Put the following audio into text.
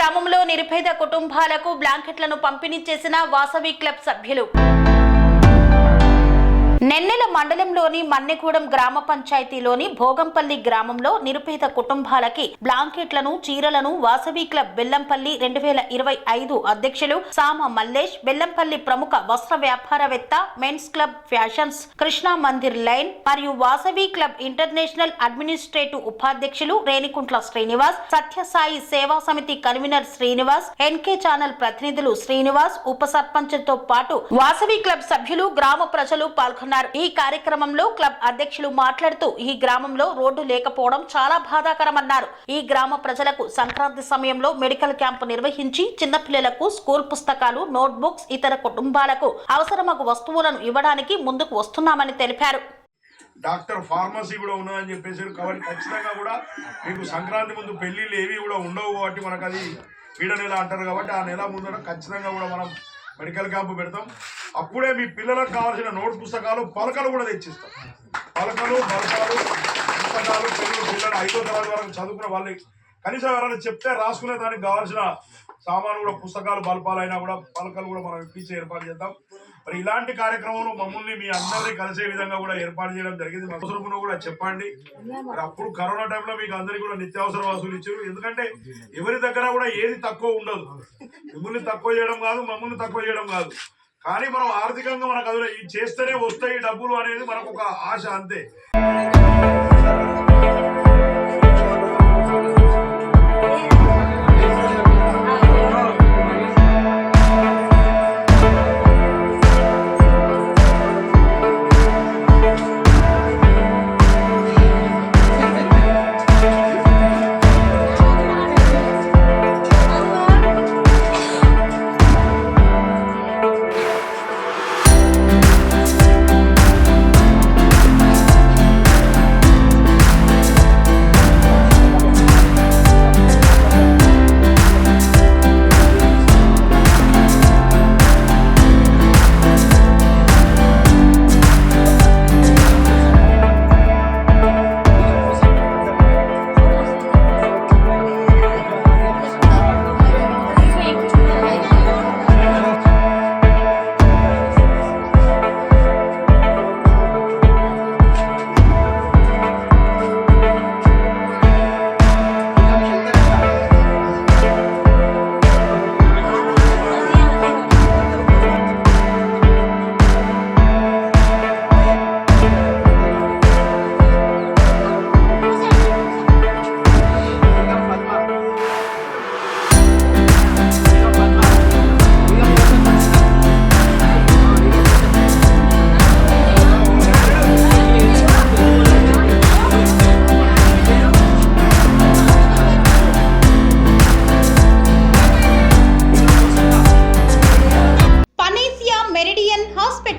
గ్రామంలో నిరుపేద కుటుంబాలకు బ్లాంకెట్లను పంపిణీ చేసిన వాసవి క్లబ్ సభ్యులు. నెన్నెల మండలంలోని మన్నెగూడెం గ్రామ పంచాయతీలోని భోగంపల్లి గ్రామంలో నిరుపేద కుటుంబాలకి బ్లాంకెట్లను చీరలను వాసవి క్లబ్ బెల్లంపల్లి రెండు వేల ఇరవై ఐదు అధ్యక్షులు సామ మల్లేష్ బెల్లంపల్లి ప్రముఖ వస్త్ర వ్యాపారవేత్త men's club fashions Krishna Mandir line మరియు వాసవి క్లబ్ ఇంటర్నేషనల్ అడ్మినిస్ట్రేటివ్ ఉపాధ్యక్షులు రేణికుంట్ల శ్రీనివాస్ సత్యసాయి సేవా సమితి కన్వీనర్ శ్రీనివాస్ ఎన్కే ఛానల్ ప్రతినిధులు శ్రీనివాస్ ఉప సర్పంచ్తో పాటు వాసవి క్లబ్ సభ్యులు గ్రామ ప్రజలు పాల్గొన్నారు. ఈ కార్యక్రమంలో క్లబ్ అధ్యక్షులు మాట్లాడుతూ ఈ గ్రామంలో రోడ్డు లేకపోవడం చాలా బాధాకరమన్నారు. ఈ గ్రామ ప్రజలకు సంక్రాంతి సమయంలో మెడికల్ క్యాంపు నిర్వహించి చిన్నపిల్లలకు స్కూల్ పుస్తకాలు నోట్బుక్స్ ఇతర కుటుంబాలకు అవసరమగు వస్తువులను ఇవ్వడానికి ముందుకు వస్తున్నామని తెలిపారు. డాక్టర్ ఫార్మసీ కూడా ఉన్నదని చెప్పేసి కాబట్టి ఖచ్చితంగా కూడా మీకు సంక్రాంతి ముందు పెళ్ళిళ్ళు ఏవి కూడా ఉండవు కాబట్టి మనకు అది పీడ నెల అంటారు కాబట్టి ఆ నెల ముందర ఖచ్చితంగా కూడా మనం మెడికల్ క్యాంపు పెడతాం. అప్పుడే మీ పిల్లలకు కావాల్సిన నోట్ పుస్తకాలు పలకలు కూడా తెచ్చిస్తాం. పలకలు బలకాలు పుస్తకాలు పిల్లలు పిల్లలు ఐదో తరగతి వరకు చదువుకున్న వాళ్ళకి కనీసం ఎవరైనా చెప్తే రాసుకునే దానికి కావాల్సిన సామాను కూడా పుస్తకాలు బల్పాలైనా కూడా పలకలు కూడా మనం ఇప్పించి ఏర్పాటు చేద్దాం. మరి ఇలాంటి కార్యక్రమంలో మమ్మల్ని మీ అందరినీ కలిసే విధంగా కూడా ఏర్పాటు చేయడం జరిగింది. మా అవసరమును కూడా చెప్పండి. మరి అప్పుడు కరోనా టైంలో మీకు అందరికీ కూడా నిత్యావసర వసూలు ఇచ్చారు. ఎందుకంటే ఎవరి దగ్గర కూడా ఏది తక్కువ ఉండదు. మిమ్మల్ని తక్కువ చేయడం కాదు మమ్మల్ని తక్కువ చేయడం కాదు. కానీ మనం ఆర్థికంగా మనకు అది ఇది చేస్తేనే వస్తాయి డబ్బులు అనేది మనకు ఒక ఆశ అంతే.